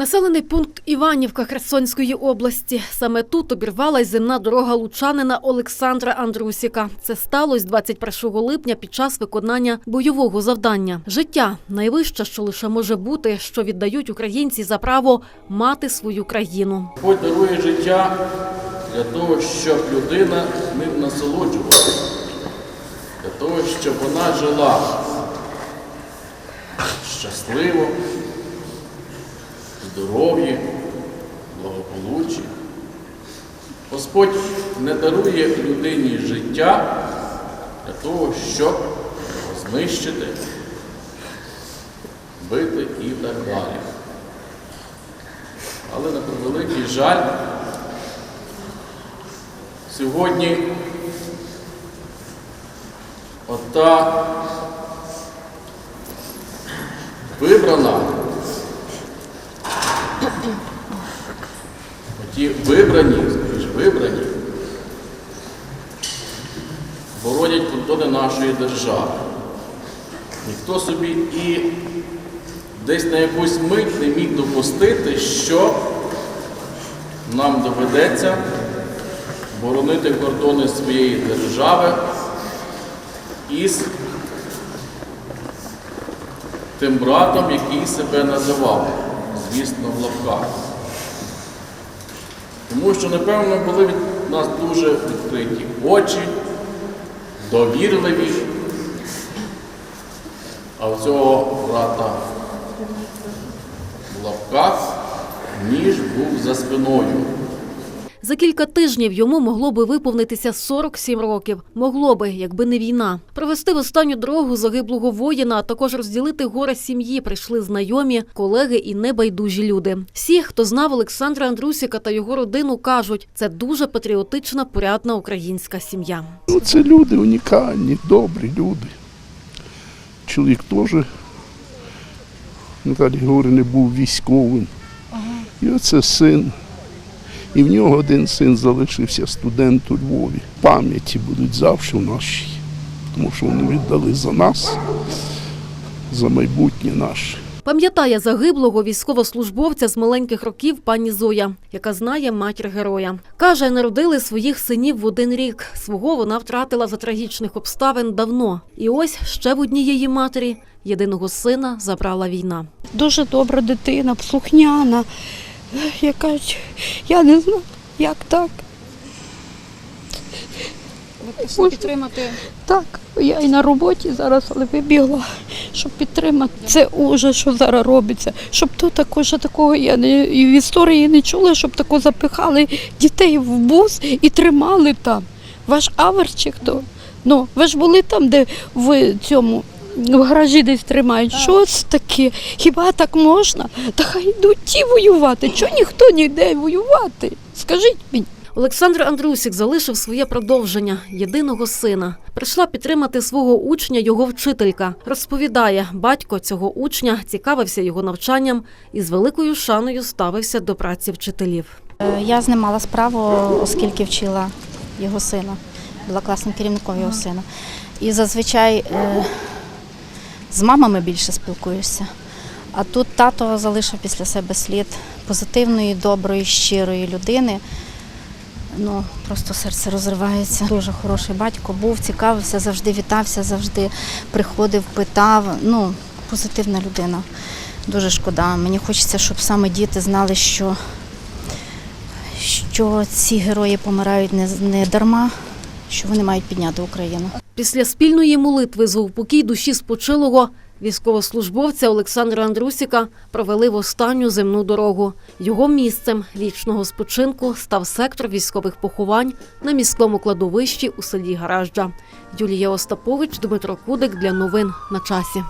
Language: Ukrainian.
Населений пункт Іванівка Херсонської області. Саме тут обірвалась земна дорога лучанина Олександра Андрусіка. Це сталося 21 липня під час виконання бойового завдання. Життя найвище, що лише може бути, що віддають українці за право мати свою країну. Господь дарує життя для того, щоб людина ним насолоджувалася, для того, щоб вона жила щасливо, в здоров'ї, благополуччі. Господь не дарує людині життя для того, щоб його знищити, бити і так далі. Але на превеликий жаль, сьогодні ота вибрана, оті вибрані, вибрані, боронять кордони нашої держави. Ніхто собі і десь на якусь мить не міг допустити, що нам доведеться боронити кордони своєї держави із тим братом, який себе називав, звісно, в лапках. Тому що, напевно, були від нас дуже відкриті очі, довірливі, а в цього брата в лапках ніж був за спиною. За кілька тижнів йому могло би виповнитися 47 років. Могло би, якби не війна. Провести в останню дорогу загиблого воїна, а також розділити горе сім'ї прийшли знайомі, колеги і небайдужі люди. Всі, хто знав Олександра Андрусіка та його родину, кажуть, це дуже патріотична, порядна українська сім'я. Ну, це люди унікальні, добрі люди. Чоловік теж, Наталі Григорівни, був військовим. І оце син. І в нього один син залишився студент у Львові. Пам'яті будуть завжди в нашій, тому що вони віддали за нас, за майбутнє наше. Пам'ятає загиблого військовослужбовця з маленьких років пані Зоя, яка знає матір героя. Каже, народили своїх синів в один рік. Свого вона втратила за трагічних обставин давно. І ось ще в однієї матері єдиного сина забрала війна. Дуже добра дитина, слухняна. Яка ж- я не знаю, як так. Ви прийшли підтримати Так, я і на роботі зараз, але вибігла, щоб підтримати. Це ужас, що зараз робиться. Щоб то також такого я не і в історії не чула, щоб тако запихали дітей в бус і тримали там. Ваш авер чи хто? Ну, ви ж були там, де в цьому. В гаражі десь тримають. Що це таке? Хіба так можна? Та хай йдуть ті воювати. Чого ніхто не йде воювати? Скажіть мені. Олександр Андрусік залишив своє продовження єдиного сина. Прийшла підтримати свого учня його вчителька. Розповідає, батько цього учня цікавився його навчанням і з великою шаною ставився до праці вчителів. Е, Я знімала справу, оскільки вчила його сина, була класним керівником його сина. І зазвичай е, з мамами більше спілкуєшся. А тут тато залишив після себе слід позитивної, доброї, щирої людини. Ну, просто серце розривається. Дуже хороший батько був, цікавився, завжди вітався, завжди приходив, питав. Ну, позитивна людина. Дуже шкода. Мені хочеться, щоб саме діти знали, що що ці герої помирають не, не дарма, що вони мають підняти Україну. Після спільної молитви за упокій душі спочилого військовослужбовця Олександра Андрусіка провели в останню земну дорогу. Його місцем вічного спочинку став сектор військових поховань на міському кладовищі у селі Гаражджа. Юлія Остапович, Дмитро Кудик для новин на часі.